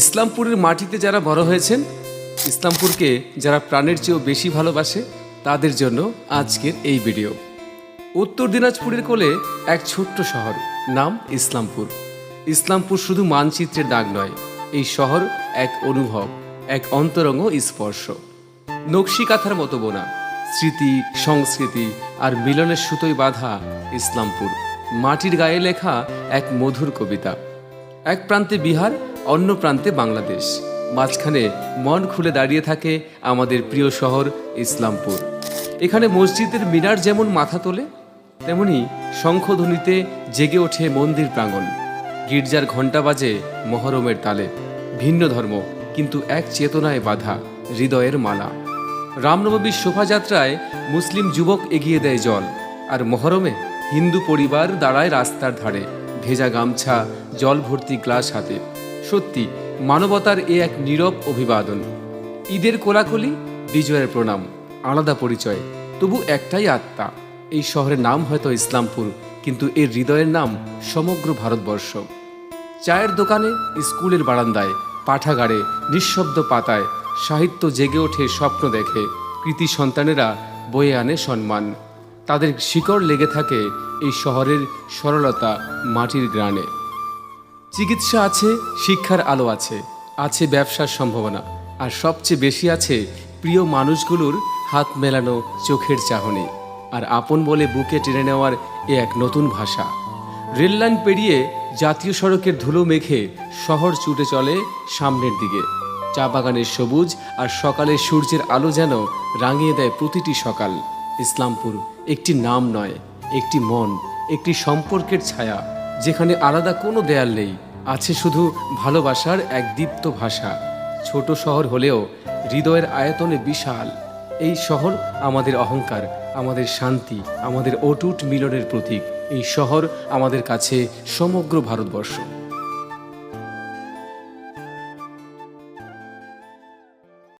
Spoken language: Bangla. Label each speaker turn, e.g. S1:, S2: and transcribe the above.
S1: ইসলামপুরের মাটিতে যারা বড় হয়েছেন, ইসলামপুরকে যারা প্রাণের চেয়েও বেশি ভালোবাসে, তাদের জন্য আজকের এই ভিডিও। উত্তর দিনাজপুরের কোলে এক ছোট্ট শহর, নাম ইসলামপুর। ইসলামপুর শুধু মানচিত্রের দাগ নয়, এই শহর এক অনুভব, এক অন্তরঙ্গ স্পর্শ। নকশি কাঁথার মতো বোনা, স্মৃতি, সংস্কৃতি আর মিলনের সুতোয় বাঁধা ইসলামপুর। মাটির গায়ে লেখা এক মধুর কবিতা। এক প্রান্তে বিহার অন্য প্রান্তে বাংলাদেশ। মাঝখানে মন খুলে দাঁড়িয়ে থাকে আমাদের প্রিয় শহর ইসলামপুর। এখানে মসজিদের মিনার যেমন মাথা তোলে, তেমনি শঙ্খধ্বনিতে জেগে ওঠে মন্দির প্রাঙ্গণ। গির্জার ঘণ্টা বাজে মহরমের তালে। ভিন্ন ধর্ম, কিন্তু এক চেতনায় বাধা, হৃদয়ের মালা। রামনবমীর শোভাযাত্রায় মুসলিম যুবক এগিয়ে দেয় জল, আর মহরমে হিন্দু পরিবার দাঁড়ায় রাস্তার ধারে, ভেজা গামছা জল ভর্তি গ্লাস হাতে। সত্যি মানবতার এ এক নীরব অভিবাদন। ঈদের কোলাকুলি, বিজয়ের প্রণাম, আলাদা পরিচয়, তবু একটাই আত্মা। এই শহরের নাম হয়তো ইসলামপুর, কিন্তু এর হৃদয়ের নাম সমগ্র ভারতবর্ষ। চায়ের দোকানে, স্কুলের বারান্দায়, পাঠাগারে, নিঃশব্দ পাতায় সাহিত্য জেগে ওঠে, স্বপ্ন দেখে। কৃতি সন্তানেরা বয়ে আনে সম্মান। তাদের শিকড় লেগে থাকে এই শহরের সরলতা মাটির গ্রানে চিকিৎসা আছে, শিক্ষার আলো আছে আছে ব্যবসার সম্ভাবনা। আর সবচেয়ে বেশি আছে প্রিয় মানুষগুলোর হাত মেলানো চোখের চাহনি। আর আপন বলে বুকে টেনে নেওয়ার এ এক নতুন ভাষা। রেললাইন পেরিয়ে জাতীয় সড়কের ধুলো মেখে শহর ছুটে চলে সামনের দিকে। চা বাগানের সবুজ আর সকালের সূর্যের আলো যেন রাঙিয়ে দেয় প্রতিটি সকাল। ইসলামপুর একটি নাম নয়, একটি মন, একটি সম্পর্কের ছায়া। যেখানে আলাদা কোনো দেয়াল নেই, আছে শুধু ভালোবাসার এক দীপ্ত ভাষা। ছোট শহর হলেও হৃদয়ের আয়তনে বিশাল। এই শহর আমাদের অহংকার, আমাদের শান্তি, আমাদের অটুট মিলনের প্রতীক। এই শহর আমাদের কাছে সমগ্র ভারতবর্ষ।